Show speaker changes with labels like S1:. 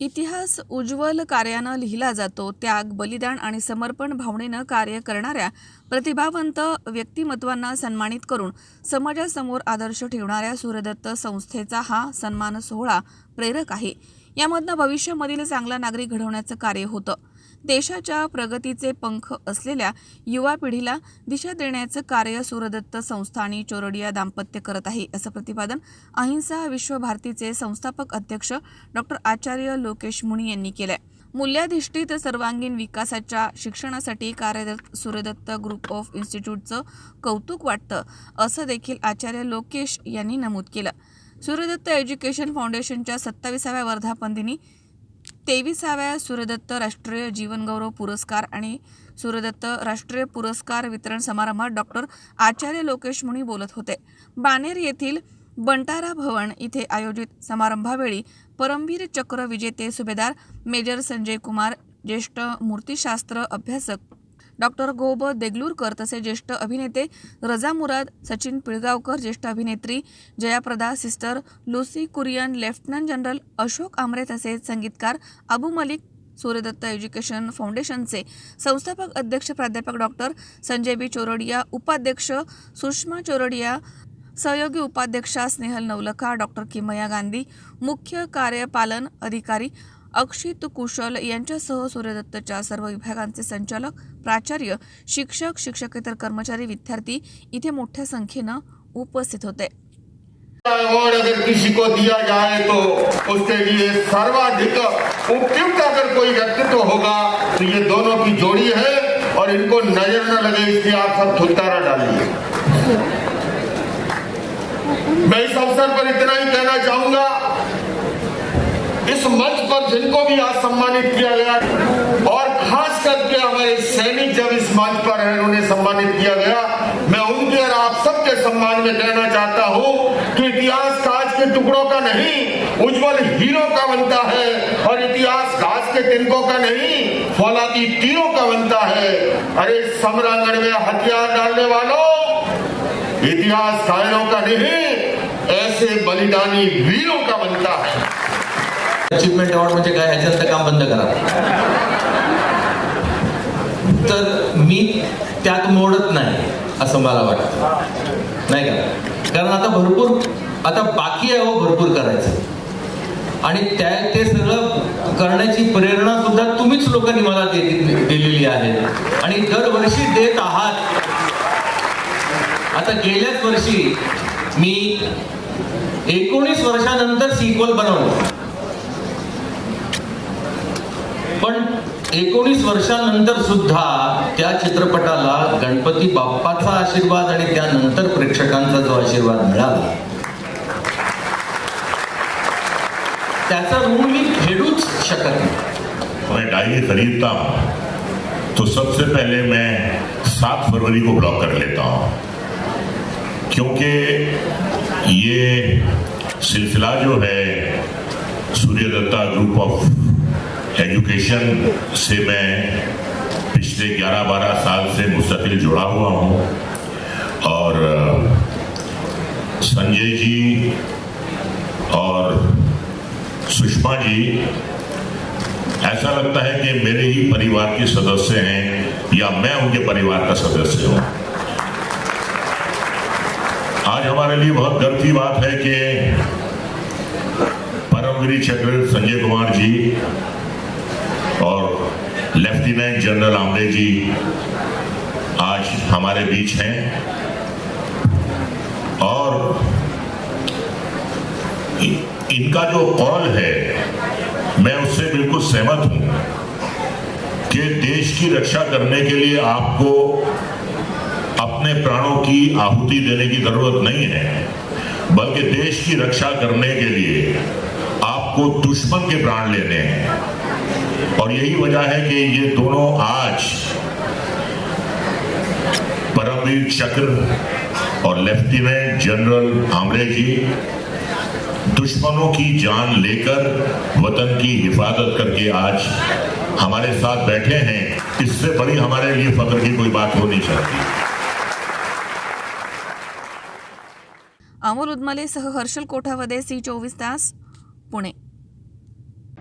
S1: इतिहास उज्ज्वल कार्यानं लिहिला जातो. त्याग बलिदान आणि समर्पण भावनेनं कार्य करणाऱ्या प्रतिभावंत व्यक्तिमत्वांना सन्मानित करून समाजासमोर आदर्श ठेवणाऱ्या सूर्यदत्त संस्थेचा हा सन्मान सोहळा प्रेरक आहे. यामधनं भविष्यामधील चांगला नागरिक घडवण्याचं कार्य होतं. देशाच्या प्रगतीचे पंख असलेल्या युवा पिढीला दिशा देण्याचं कार्य सूरदत्त संस्था आणि चोरडिया दाम्पत्य करत आहे असं प्रतिपादन अहिंसा विश्व भारतीचे संस्थापक अध्यक्ष डॉक्टर आचार्य लोकेश मुनी यांनी केलंय. मूल्याधिष्ठित सर्वांगीण विकासाच्या शिक्षणासाठी कार्यरत सूर्यदत्त ग्रुप ऑफ इन्स्टिट्यूटचं कौतुक वाटतं असं देखील आचार्य लोकेश यांनी नमूद केलं. सूर्यदत्त एज्युकेशन फाउंडेशनच्या सत्ताविसाव्या वर्धापनदिनी तेविसाव्या सूर्यदत्त राष्ट्रीय जीवनगौरव पुरस्कार आणि सूर्यदत्त राष्ट्रीय पुरस्कार वितरण समारंभात डॉक्टर आचार्य लोकेश मुनी बोलत होते. बानेर येथील बंटारा भवन इथे आयोजित समारंभावेळी परमवीर चक्र विजेते सुभेदार मेजर संजय कुमार ज्येष्ठ मूर्तिशास्त्र अभ्यासक डॉक्टर गोब देगलूरकर तसे ज्येष्ठ अभिनेते रजा मुराद सचिन पिळगावकर ज्येष्ठ अभिनेत्री Jayaprada sister Lucy Kurian lieutenant general Ashok Amre तसेच संगीतकार अबू मलिक सूर्यदत्त एज्युकेशन फाउंडेशनचे संस्थापक अध्यक्ष प्राध्यापक डॉक्टर संजय बी चोरडिया उपाध्यक्ष सुषमा चोरडिया सहयोगी उपाध्यक्षा स्नेहल नवलखा डॉक्टर किमया गांधी मुख्य कार्यपालन अधिकारी अक्षित कुशल यांच्यासह सूर्यदत्तच्या सर्व विभागांचे संचालक प्राचार्य शिक्षक शिक्षकेतर कर्मचारी विद्यार्थी इथे मोठ्या संख्येनं उपस्थित होते.
S2: अवार्ड अगर किसी को दिया जाए तो उसके लिए सर्वाधिक उपयुक्त अगर कोई व्यक्तित्व होगा तो ये दोनों की जोड़ी है और इनको नजर न लगे इसलिए आप सब थुत्तारा डालिए। मैं इस अवसर पर इतना ही कहना चाहूंगा इस मंच पर जिनको भी आज सम्मानित किया गया और खास करके हमारे सैनिक जब इस मंच पर हैं, उन्हें सम्मानित किया गया। मैं उनके और आप सबके सम्मान में कहना चाहता हूँ कि इतिहास काज के टुकड़ों का नहीं, उज्जवल हीरो का बनता है और इतिहास घास के तिनकों का नहीं, फौलादी तीरों का बनता है। अरे समरांगण में हथियार डालने वालों, इतिहास कायरों का नहीं, ऐसे बलिदानी वीरों का बनता है।
S3: अचिव्हमेंट अवॉर्ड म्हणजे काय? ह्याच्यानंतर काम बंद करा. तर मी त्यात मोडत नाही असं मला वाटतं. नाही का? कारण आता भरपूर आता बाकी आहे हो भरपूर करायचं. आणि त्या ते सगळं करण्याची प्रेरणा सुद्धा तुम्हीच लोकांनी मला दिलेली आहे. आणि दरवर्षी देत आहात. आता गेल्याच वर्षी मी एकोणीस वर्षानंतर सिक्वल बनवलं. पण एकोणीस वर्षानंतर सुद्धा त्या चित्रपटाला गणपती बाप्पाचा आशीर्वाद आणि त्यानंतर प्रेक्षकांचा जो आशीर्वाद मिळाला. त्याचा ऋण मी फेडूच शकत नाही.
S4: खरीदता तो सबसे पहले मैं सात फरवरी को ब्लॉक कर लेता हूँ। क्योंकि ये सिलसिला जो है Surya Datta group of education से मैं पिछले 11-12 साल से मुस्तकिल जुड़ा हुआ हूँ और संजय जी और सुषमा जी, ऐसा लगता है कि मेरे ही परिवार के सदस्य हैं या मैं उनके परिवार का सदस्य हूँ। आज हमारे लिए बहुत गर्व की बात है कि परमवीर चक्र संजय कुमार जी और लेफ्टिनेंट जनरल आमरे जी आज हमारे बीच हैं। और इनका जो कॉल है, मैं उससे बिल्कुल सहमत हूँ कि देश की रक्षा करने के लिए आपको अपने प्राणों की आहुति देने की ज़रूरत नहीं है, बल्कि देश की रक्षा करने के लिए आपको दुश्मन के प्राण लेने हैं। और यही वजह है कि ये दोनों आज परमवीर चक्र और लेफ्टिनेंट जनरल आमरे जी दुश्मनों की जान लेकर वतन की हिफाजत करके आज हमारे साथ बैठे हैं। इससे बड़ी हमारे लिए फख्र की कोई बात हो नहीं सकती
S1: अमोल उदमलेसह हर्षल कोठावदे, सी चोवीस तास, पुणे।